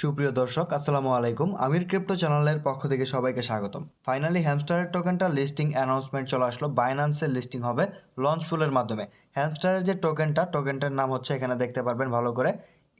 সুপ্রিয় দর্শক, আসসালামু আলাইকুম। আমির ক্রিপ্টো চ্যানেলের পক্ষ থেকে সবাইকে স্বাগতম। ফাইনালি হ্যামস্টারের টোকেনটা লিস্টিং অ্যানাউন্সমেন্ট চলে আসলো। বাইন্যান্সের লিস্টিং হবে লঞ্চ ফুলের মাধ্যমে। হ্যামস্টারের যে টোকেনটা টোকেনটার নাম হচ্ছে এখানে দেখতে পারবেন ভালো করে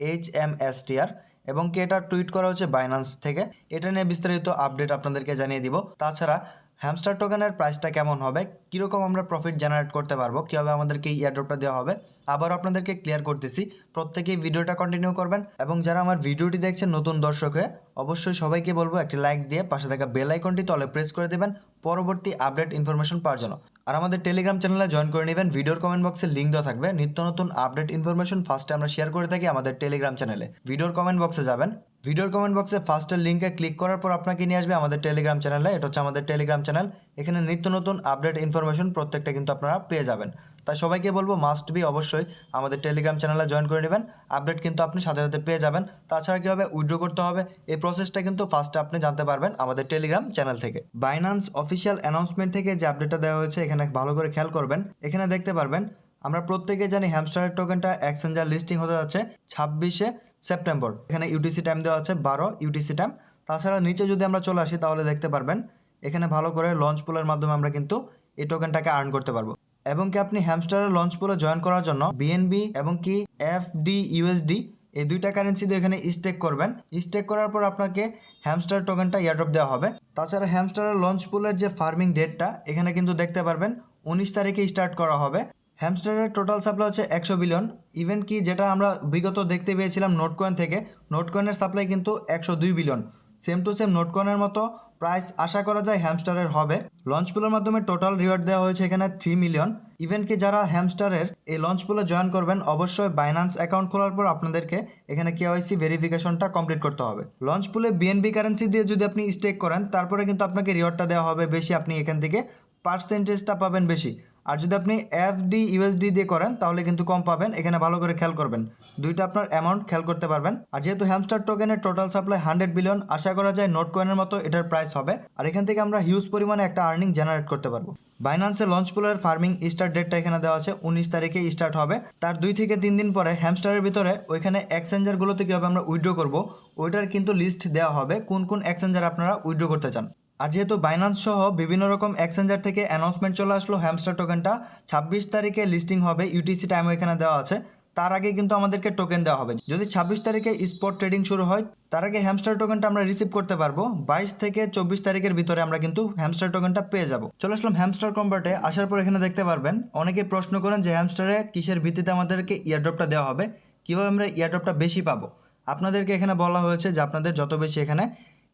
এইচ এম এস টিআর এবং কি এটা টুইট করা হচ্ছে বাইনান্স থেকে। এটা নিয়ে বিস্তারিত আপডেট আপনাদেরকে জানিয়ে দিব। তাছাড়া হ্যামস্টার টোকেনের প্রাইসটা কেমন হবে? কীরকম আমরা প্রফিট জেনারেট করতে পারব? কীভাবে আমাদেরকে এই দেওয়া হবে? আবার আপনাদেরকে ক্লিয়ার করতেছি। প্রত্যেকেই ভিডিওটা কন্টিনিউ করবেন এবং যারা আমার ভিডিওটি দেখছেন নতুন দর্শক হয়ে, অবশ্যই সবাইকে বলব একটি লাইক দিয়ে পাশে থাকা বেল আইকনটি তলে প্রেস করে দেবেন। পরবর্তী আপডেট ইনফরমেশন পাওয়ার জন্য। আর আমাদের টেলিগ্রাম চ্যানেলে জয়েন করে নেবেন। ভিডিওর কমেন্ট বক্সে লিঙ্ক দেওয়া থাকবে। নিত্য নতুন আপডেট ইনফরমেশন ফার্স্টে আমরা শেয়ার করে থাকি আমাদের টেলিগ্রাম চ্যানেলে ভিডিওর কমেন্ট বক্সে যাবেন। ভিডিওর কমেন্ট বক্সে ফার্স্টের লিঙ্কে ক্লিক করার পর আপনাকে নিয়ে আসবে আমাদের টেলিগ্রাম চ্যানেলে এটা হচ্ছে আমাদের টেলিগ্রাম চ্যানেল এখানে নিত্য নতুন আপডেট ইনফরমেশন প্রত্যেকটা কিন্তু আপনারা পেয়ে যাবেন। তাই সবাইকে বলব মাস্ট বি অবশ্যই আমাদের টেলিগ্রাম চ্যানেলে জয়েন করে নেবেন। আপডেট কিন্তু আপনি সাথে সাথে পেয়ে যাবেন। তাছাড়া কীভাবে উইড্রো করতে হবে। এই প্রসেসটা কিন্তু ফার্স্টে আপনি জানতে পারবেন আমাদের টেলিগ্রাম চ্যানেল থেকে। বাইন্যান্স অফিসিয়াল অ্যানাউন্সমেন্ট থেকে যে আপডেটটা দেওয়া হয়েছে, এখানে ভালো করে খেয়াল করবেন। এখানে দেখতে পারবেন, আমরা প্রত্যেকে জানি হ্যামস্টারের টোকেনটা এক্সচেঞ্জার লিস্টিং হতে যাচ্ছে ছাব্বিশে সেপ্টেম্বর এখানে ইউটিসি টাইম দেওয়া আছে বারো ইউটিসি টাইম তাছাড়া নিচে যদি আমরা চলে আসি, তাহলে দেখতে পারবেন, এখানে ভালো করে লঞ্চ পুলের মাধ্যমে আমরা কিন্তু এই টোকেনটাকে আর্ন করতে পারব। এবং কি আপনি হ্যামস্টারের লঞ্চ পুলে জয়েন করার জন্য বিএনবি এবং কি এফ ডি ইউএসডি এই দুইটা কারেন্সি দিয়ে এখানে স্টেক করবেন। স্টেক করার পর আপনাকে হ্যামস্টার টোকেনটা ইয়ারড্রপ দেওয়া হবে। তাছাড়া হ্যামস্টারের লঞ্চ পুলের যে ফার্মিং ডেটটা এখানে কিন্তু দেখতে পারবেন উনিশ তারিখে স্টার্ট করা হবে। হ্যামস্টারের টোটাল সাপ্লাই হচ্ছে একশো বিলিয়ন ইভেন কি যেটা আমরা বিগত দেখতে পেয়েছিলাম নোট কয়েন থেকে নোট কয়েনের সাপ্লাই কিন্তু একশো দুই billion same to same note কয়েনের মতো প্রাইস আশা করা যায় হ্যামস্টারের হবে। লঞ্চ মাধ্যমে টোটাল রিওয়ার্ড দেওয়া হয়েছে এখানে থ্রি মিলিয়ন। ইভেন যারা হ্যামস্টারের এই লঞ্চ জয়েন করবেন, অবশ্যই বাইন্যান্স অ্যাকাউন্ট খোলার পর আপনাদেরকে এখানে কেওয়াইসি ভেরিফিকেশনটা কমপ্লিট করতে হবে। লঞ্চ পুলে বিএনবি কারেন্সি দিয়ে যদি আপনি স্টেক করেন, তারপরে কিন্তু আপনাকে রিওয়ার্ডটা দেওয়া হবে বেশি। আপনি এখান থেকে পার্সেন্টেজটা পাবেন বেশি। আর যদি আপনি এফডি ইউএসডি দিয়ে করেন, তাহলে কিন্তু কম পাবেন। এখানে ভালো করে খেয়াল করবেন। দুইটা আপনার অ্যামাউন্ট খেয়াল করতে পারবেন। আর যেহেতু হ্যামস্টার টোকেনের টোটাল সাপ্লাই হান্ড্রেড বিলিয়ন আশা করা যায় নোট কয়েনের মতো এটার প্রাইস হবে। আর এখান থেকে আমরা হিউজ পরিমাণে একটা আর্নিং জেনারেট করতে পারব। বাইন্যান্সে লঞ্চ পুলের ফার্মিং স্টার্ট ডেটটা এখানে দেওয়া আছে, উনিশ তারিখে স্টার্ট হবে। তার দুই থেকে তিন দিন পরে হ্যামস্টারের ভিতরে ওইখানে এক্সচেঞ্জারগুলোতে কীভাবে আমরা উইড্রো করব, ওইটার কিন্তু লিস্ট দেওয়া হবে। কোন কোন এক্সচেঞ্জার আপনারা উইড্রো করতে চান। আর যেহেতু বাইন্যান্স সহ বিভিন্ন রকম এক্সচেঞ্জার থেকে অ্যানাউন্সমেন্ট চলে আসলো হ্যামস্টার টোকেনটা ছাব্বিশ তারিখে লিস্টিং হবে ইউটিসি টাইম এখানে দেওয়া আছে। তার আগে কিন্তু আমাদেরকে টোকেন দেওয়া হবে। যদি ছাব্বিশ তারিখে স্পট ট্রেডিং শুরু হয়, তার আগে হ্যামস্টার টোকেনটা আমরা রিসিভ করতে পারব। বাইশ থেকে চব্বিশ তারিখের ভিতরে আমরা কিন্তু হ্যামস্টার টোকেনটা পেয়ে যাব। চলে আসলাম হ্যামস্টার কম্পার্টে আসার পর এখানে দেখতে পারবেন, অনেকে প্রশ্ন করেন যে হ্যামস্টারে কিসের ভিত্তিতে আমাদেরকে ইয়ারড্রপটা দেওয়া হবে? কীভাবে আমরা ইয়ারড্রপটা বেশি পাবো? আপনাদেরকে এখানে বলা হয়েছে যে আপনাদের যত বেশি এখানে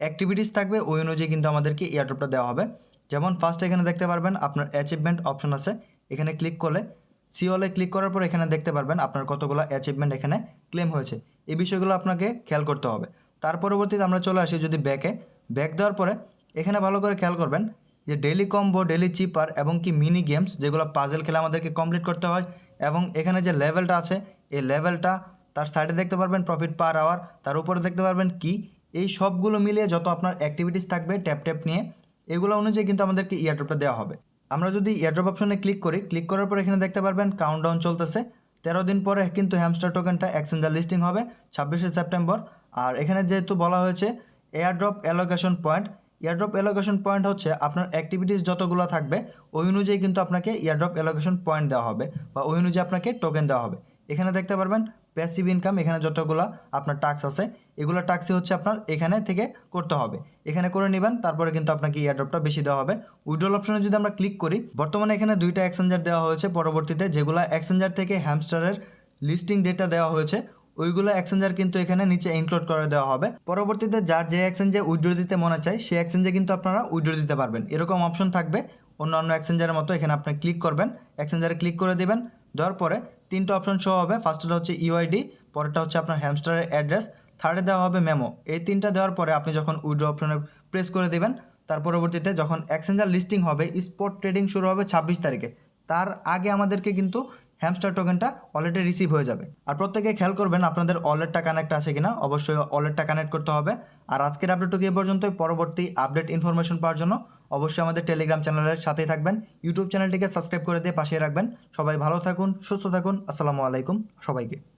অ্যাক্টিভিটিস থাকবে, ওই অনুযায়ী কিন্তু আমাদেরকে ইয়ারড্রপটা দেওয়া হবে। যেমন ফার্স্ট এখানে দেখতে পারবেন আপনার অ্যাচিভমেন্ট অপশন আছে। এখানে ক্লিক করলে সিওলে ক্লিক করার পর এখানে দেখতে পারবেন আপনার কতগুলো অ্যাচিভমেন্ট এখানে ক্লেম হয়েছে। এই বিষয়গুলো আপনাকে খেয়াল করতে হবে। তার পরবর্তীতে আমরা চলে আসি যদি ব্যাকে ব্যাক দেওয়ার পরে এখানে ভালো করে খেয়াল করবেন যে ডেলি কম্বো ডেলি চিপার এবং কি মিনি গেমস যেগুলো পাজেল খেলে আমাদেরকে কমপ্লিট করতে হয় এবং এখানে যে লেভেলটা আছে, এই লেভেলটা তার সাইডে দেখতে পারবেন প্রফিট পার আওয়ার তার উপরে দেখতে পারবেন কি এই সবগুলো মিলিয়ে যত আপনার অ্যাক্টিভিটিস থাকবে ট্যাপ ট্যাপ নিয়ে, এগুলো অনুযায়ী কিন্তু আমাদেরকে ইয়ারড্রপটা দেওয়া হবে। আমরা যদি ইয়ারড্রপ অপশনে ক্লিক করি ক্লিক করার পর এখানে দেখতে পারবেন কাউন্টডাউন চলতেছে। তেরো দিন পরে কিন্তু হ্যামস্টার টোকেনটা এক্সচেঞ্জার লিস্টিং হবে, ছাব্বিশে সেপ্টেম্বর আর এখানে যেহেতু বলা হয়েছে airdrop allocation point airdrop allocation point হচ্ছে আপনার অ্যাক্টিভিটিস যতগুলো থাকবে, ওই অনুযায়ী কিন্তু আপনাকে এয়ারড্রপ অ্যালোকেশন পয়েন্ট দেওয়া হবে বা ওই অনুযায়ী আপনাকে টোকেন দেওয়া হবে। এখানে দেখতে পারবেন প্যাসিভ ইনকাম এখানে যতগুলো আপনার টাক্স আছে, এগুলো টাক্সই হচ্ছে আপনার এখানে থেকে করতে হবে। এখানে করে নেবেন, তারপরে কিন্তু আপনাকে ইয়ারড্রপটা বেশি দেওয়া হবে। উইড্রল অপশনে যদি আমরা ক্লিক করি, বর্তমানে এখানে দুইটা এক্সচেঞ্জার দেওয়া হয়েছে পরবর্তীতে, যেগুলো এক্সচেঞ্জার থেকে হ্যামস্টারের লিস্টিং ডেটা দেওয়া হয়েছে, ওইগুলো এক্সচেঞ্জার কিন্তু এখানে নিচে ইনক্লুড করে দেওয়া হবে। পরবর্তীতে যার যে এক্সচেঞ্জে উইড্রো দিতে মনে চায় সেই এক্সচেঞ্জে কিন্তু আপনারা উইড্রো দিতে পারবেন। এরকম অপশন থাকবে অন্য অন্য এক্সচেঞ্জারের মতো এখানে আপনি ক্লিক করবেন এক্সচেঞ্জারে ক্লিক করে দেবেন, দেওয়ার পরে তিনটা অপশন শো হবে। ফার্স্টটা হচ্ছে ইউআইডি পরেরটা হচ্ছে আপনার হ্যামস্টারের অ্যাড্রেস থার্ডে দেওয়া হবে মেমো এই তিনটা দেওয়ার পরে আপনি যখন উইড্রো অপশনে প্রেস করে দেবেন, তার পরবর্তীতে যখন এক্সচেঞ্জার লিস্টিং হবে স্পট ট্রেডিং শুরু হবে ছাব্বিশ তারিখে। তার আগে আমাদেরকে কিন্তু হ্যামস্টার টোকেনটা ওয়ালেটে রিসিভ হয়ে যাবে। আর প্রত্যেকে খেয়াল করবেন আপনাদের ওয়ালেটটা কানেক্ট আছে কিনা, অবশ্যই ওয়ালেটটা কানেক্ট করতে হবে। আর আজকের আপডেটটুকু এ পর্যন্তই, পরবর্তী আপডেট ইনফরমেশন পাওয়ার জন্য অবশ্যই আমাদের টেলিগ্রাম চ্যানেলের সাথেই থাকবেন। ইউটিউব চ্যানেলটিকে সাবস্ক্রাইব করে দিয়ে পাশে রাখবেন। সবাই ভালো থাকুন, সুস্থ থাকুন, আসসালামু আলাইকুম সবাইকে।